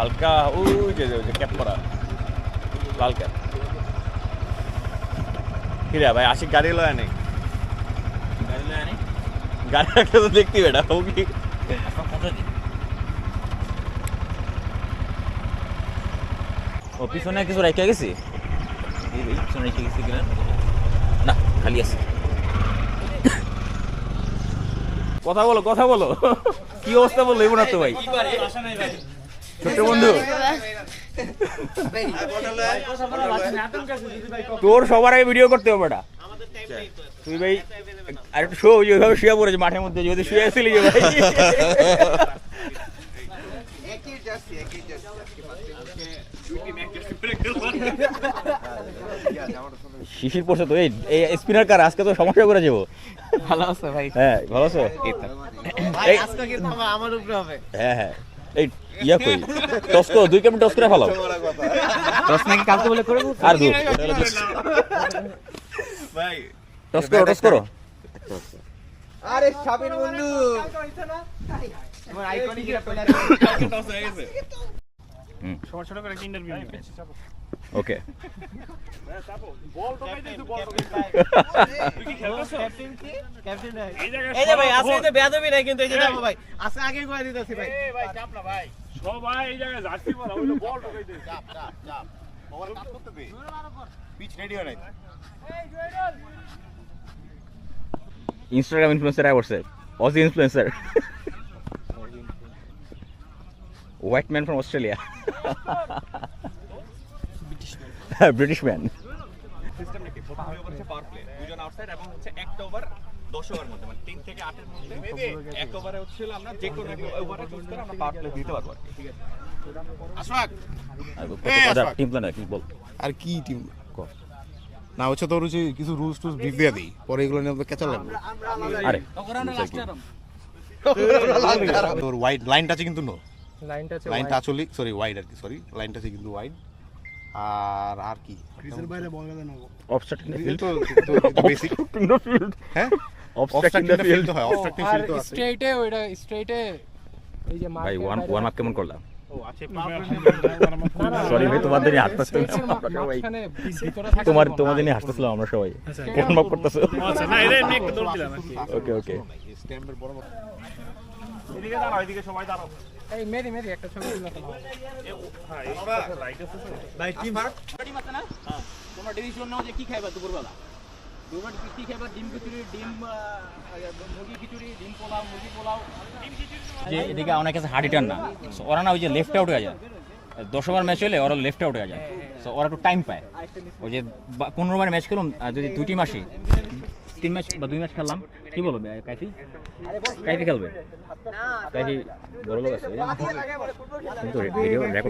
হালকা ওই যে ওই যে ক্যাপ পরা। লাল ক্যাপ। কিরে ভাই আশিক গাড়ি লয় নেই? গাড়ি লয়ে আনি গাড়ি রাখলে তো দেখতে বেটা ও কি? ও পিছনে কিছু রেখে গেছি? এই ভাই পিছনে রেখে গেছি কিনা? না খালি আছে। কথা বলো কথা বলো। কি অবস্থা বলো এবার তো ভাই? ছোট্ট বন্ধু। তোর সবার আগে ভিডিও করতে হবে এটা। তুই ভাই আর একটু শো ওইভাবে শুয়ে পড়েছে মাঠের মধ্যে যদি শুয়ে আসছিলি ভাই। শিশির পড়ছে তো এই স্পিনার কার? আজকে তো সমস্যা করে যাব। ভালো আছে ভাই? হ্যাঁ ভালো আছো? এই- আজকে কিন্তু আমার আমার উপরে হবে। হ্যাঁ হ্যাঁ। এই ইয়া কই? টস করো দুই কেমন টস করে ফেলাও? দশ নাকি কালকে বলে করে আর দু টস করো টস করো। আরে বন্ধু। আইকনিক দিতেছি ভাই ঢোকাইতে ইনস্টাগ্রাম ইনফ্লুয়েন্সার আয় করছে Aussie influencer white man from Australia British man system নাকি প্রথম ওভার পাওয়ার প্লে দুজন আউটসাইড এবং হচ্ছে একটা ওভার দশ ওভার মধ্যে। মানে তিন থেকে আটের মধ্যে এক ওভারে হচ্ছে আমরা যে কোনো ওভারে চুজ করে আমরা পাওয়ার প্লে দিতে পারব ঠিক আছে টিম প্ল্যান কি বল? আর কি টিম না হচ্ছে তোর হচ্ছে কিছু রুলস টুলস ব্রিফ দিয়ে দিই। পরে এগুলো নিয়ে কেঁচা লাগবে আরে তোর ওয়াইড লাইনটা আছে কিন্তু নো লাইনটা আছে লাইনটা আসলে সরি ওয়াইড আর কি সরি লাইনটা আছে কিন্তু ওয়াইড আর আর কি? ফিল্ড বেসিক দ্য ফিল্ড হ্যাঁ? দ্য ফিল্ড হয় ফিল্ড তো আছে। স্ট্রেটে ওইটা এই যে ভাই ওয়ান ওয়ার্ম আপ কেমন করলাম? সরি ভাই তোমাদের নিয়ে হাসতেছিলাম সবাই। তোমার তোমাদের নিয়ে হাসতেছিলাম আমরা সবাই। করতেছো? আচ্ছা না এটা এমনি একটু দৌড় দিলাম ওকে ওকে স্ট্যাম্পের বড় বড় এদিকে দাঁড়াও এদিকে সবাই দাঁড়াও। এই মেরি মেরি একটা ছবি তুলে ফেলো। হ্যাঁ আছে? ভাই টিম তোমরা ডিসিশন নাও যে কি খাইবা দুপুরবেলা। দুপুর কি খাইবা? ডিম খিচুড়ি ডিম মুরগি খিচুড়ি ডিম পোলাও মুরগি পোলাও। যে এদিকে অনেক কাছে হার্ড হিটার না ওরা না ওই যে লেফট আউট হয়ে যায়। দশ ওভার ম্যাচ হলে ওরা লেফট আউট হয়ে যায়। সো ওরা একটু টাইম পায়। ওই যে পনেরো ওভার ম্যাচ খেলুম আর যদি দুটি মাসে তিন ম্যাচ বা দুই ম্যাচ খেললাম। কি বলবে কাইফি? কাইফি খেলবে? কাইফি বড় লোক আছে। কিন্তু ভিডিও রেকর্ড